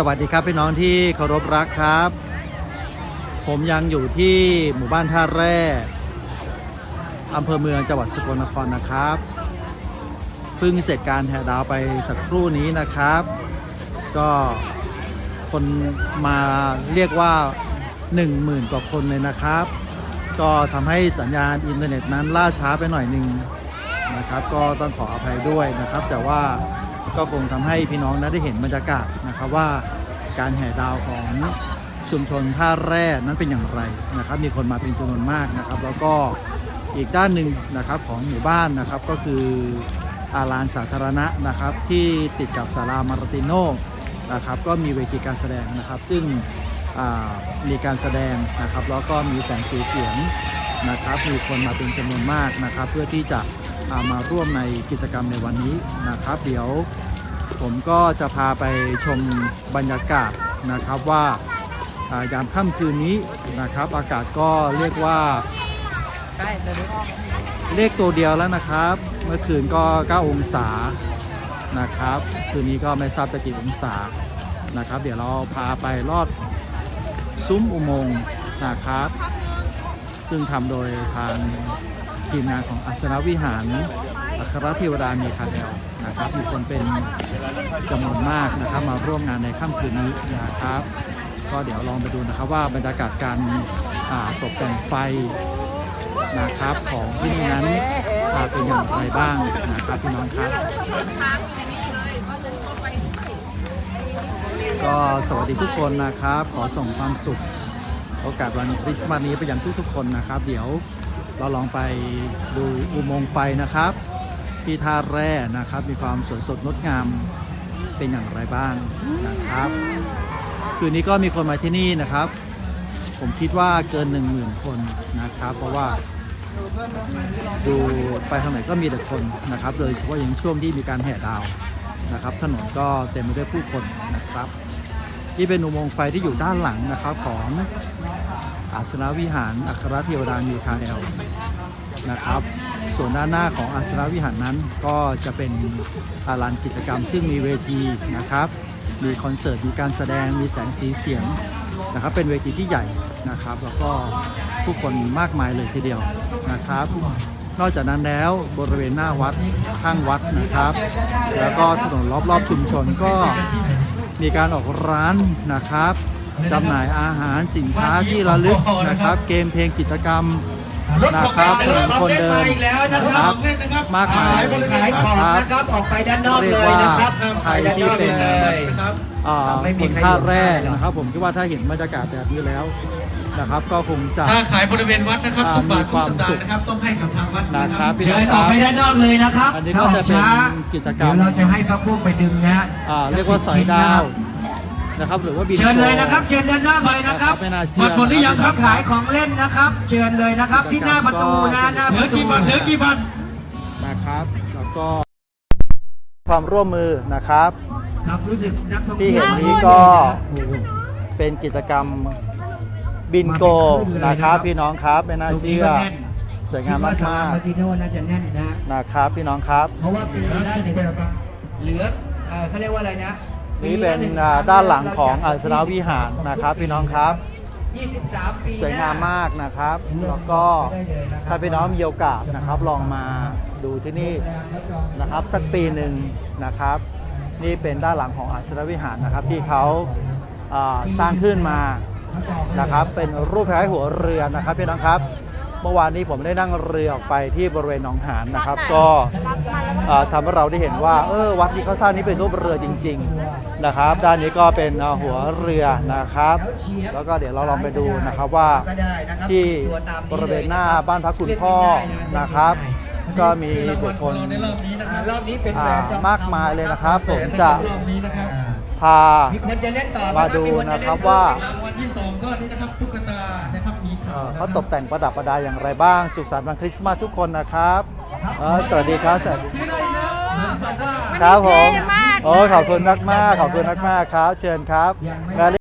สวัสดีครับพี่น้องที่เคารพรักครับ ผมยังอยู่ที่หมู่บ้านท่าแร่อำเภอเมืองจังหวัดสกลนครนะครับเพิ่งเสร็จการแห่ดาวไปสักครู่นี้นะครับ ก็คนมาเรียกว่า 1 0,000กว่าคนเลยนะครับ ก็ทำให้สัญญาณอินเทอร์เน็ตนั้นล่าช้าไปหน่อยหนึ่งนะครับ ก็ต้องขออภัยด้วยนะครับ แต่ว่า ก็คงทำให้พี่น้องนั้นได้เห็นบรรยากาศนะครับว่าการแห่ดาวของชุมชนท่าแร่นั้นเป็นอย่างไรนะครับ มีคนมาเป็นจำนวนมากนะครับ แล้วก็อีกด้านหนึ่งนะครับของหมู่บ้านนะครับก็คืออาลานสาธารณะนะครับ ที่ติดกับศาลามาร์ติโนนะครับก็มีเวทีการแสดงนะครับ ซึ่งมีการแสดงนะครับ แล้วก็มีแสงสีเสียงนะครับ มีคนมาเป็นจำนวนมากนะครับ เพื่อที่จะามาร่วมในกิจกรรมในวันนี้นะครับ เดี๋ยว ผมก็จะพาไปชมบรรยากาศนะครับว่ายามค่ำคืนนี้นะครับ อากาศก็เรียกว่าเลขตัวเดียวแล้วนะครับ เมื่อคืนก็ 9 องศานะครับ คืนนี้ก็ไม่ทราบจะกี่องศานะครับ เดี๋ยวเราพาไปลอดซุ้มอุโมงค์นะครับ ซึ่งทำโดยทางทีมงานของอัศนวิหาร อัครเทวดามีคาเดลนะครับมีคนเป็นจำนวนมากนะครับ มาร่วมงานในค่ำคืนนี้นะครับ ก็เดี๋ยวลองไปดูนะครับว่าบรรยากาศการตกแต่งไฟนะครับของที่นี่นั้นเป็นอย่างไรบ้างนะครับพี่น้องครับ ก็สวัสดีทุกคนนะครับ ขอส่งความสุขโอกาสวันคริสต์มาสนี้ไปยังทุกๆคนนะครับ เดี๋ยวเราลองไปดูอุโมงค์ไฟนะครับ ที่ท่าแร่นะครับ มีความสวยสดงดงามเป็นอย่างไรบ้างนะครับ คืนนี้ก็มีคนมาที่นี่นะครับ ผมคิดว่าเกิน1 0,000 คนนะครับ เพราะว่าดูไปทางไหนก็มีแต่คนนะครับ โดยเฉพาะอย่างช่วงที่มีการแห่ดาวนะครับ ถนนก็เต็มไปด้วยผู้คนนะครับที่เป็นอุโมงค์ไฟที่อยู่ด้านหลังนะครับของอาสนวิหารอัครเทวดามีคาเอลนะครับ ส่วนด้านหน้าของอาสนวิหารนั้นก็จะเป็นอาลานกิจกรรม ซึ่งมีเวทีนะครับ มีคอนเสิร์ต มีการแสดง มีแสงสีเสียงนะครับ เป็นเวทีที่ใหญ่นะครับ แล้วก็ผู้คนมากมายเลยทีเดียวนะครับ นอกจากนั้นแล้วบริเวณหน้าวัดข้างวัดนะครับ แล้วก็ถนนรอบๆชุมชนก็มีการออกร้านนะครับจำหน่ายอาหารสินค้าที่ระลึกนะครับ เกมเพลงกิจกรรม นะครับถนนคนเดินนะครับมากมายขายขายของนะครับออกไปด้านนอกเรียเลกยว่านะครับใครที่เป็นเลยอ่าไม่มีคนใครท่าแร่อยู่ได้หรอกนะครับ ผมคิดว่าถ้าเห็นบรรยากาศแบบนี้แล้วนะครับก็คงจะถ้าขายบริเวณวัดนะครับอ่าทุกบาทมีคทุกวามสตางสุขค์นะครับต้องให้กับทางวัดนะนะคครัรับบพี่เชิน้องญคออรักบไปด้านนอกเลยนะครับอันนี้ก็ถ้าอจะอกเป็นช้ากิจกรรเดี๋มยวเราจะให้พระพวกไปดึงนะฮะอ่าเรียกว่าสอยดาว นะครับหรือว่าบินเชิญเลยนะครับโเชิญด้านนอกเลยนะครับไม่น่าเชื่บัอตรหมดหรือยังครับ ขายของเล่นนะครับ เชิญเลยนะครับที่หน้าประตูนะหน้าเหปลือระตูกี่บาทเหลือกี่บาทนะครับแล้วก็ความร่วมมือนะครับครับรู้สึกนักท่องที่เที่ยวเห็นนี้ก็เป็นกิจกรรมบินโกนะครับ พี่น้องครับไม่น่าเชื่อสวยงามมากคิดว่สมาร์ทโนน่าจะแน่นนะๆนะครับ พี่น้องครับ เพราะว่าปีละหนึ่งเหลือเอ่อเขาเรียกว่าอะไรนะ นี่เป็นอ่าด้านหลังของอาสนาวิหารนะครับพี่น้องครับ 23 ปีสวยงามมากนะครับ แล้วก็ถ้าพี่น้องมีโอกาสนะครับลองมาดูที่นี่นะครับ สักปีหนึ่งนะครับ นี่เป็นด้านหลังของอาสนวิหารนะครับ ที่เขาอ่าสร้างขึ้นมานะครับ เป็นรูปคล้ายหัวเรือนะครับพี่น้องครับเมื่อวานนี้ผมได้นั่งเรือออกไปที่บริเวณหนองหานนะครับ ก็อ่าทำให้เราได้เห็นว่า เออวัดที่เขาสร้างนี้เป็นรูปเรือจริง ๆนะครับ ด้านนี้ก็เป็นอ่าหัวเรือนะครับ แล้วก็เดี๋ยวเราลองไปดูนะครับว่าก็ได้นะครับที่สี่ตัวตามบริเวณหน้าบ้านพักคุณพ่อนะครับก็มีบุคคลในรอบนี้นะคอ่ารับรอบนี้เป็นอ่าแบรนด์มากมายเลยนะครับ ผมจะ รอบนี้นะครับอ่าพา มีคนจะเล่นต่อไหมาครับดูมีคจนะครับเล่ว่ารางวัลที่สองก็นี่นะครับตุ๊กตานะครับมีเอ่ข่าวอนะคเขารับตกแต่งประดับประดาอย่างไรบ้าง สุขสันต์วันคริสต์มาสทุกคนนะครับเอ่อสวัสดีครับสวัสดีซื้อได้นะแต่ว่า ครับผมโอ้ขอบคุณมากมากๆขอบคุณมากมากๆครับ เชิญครับ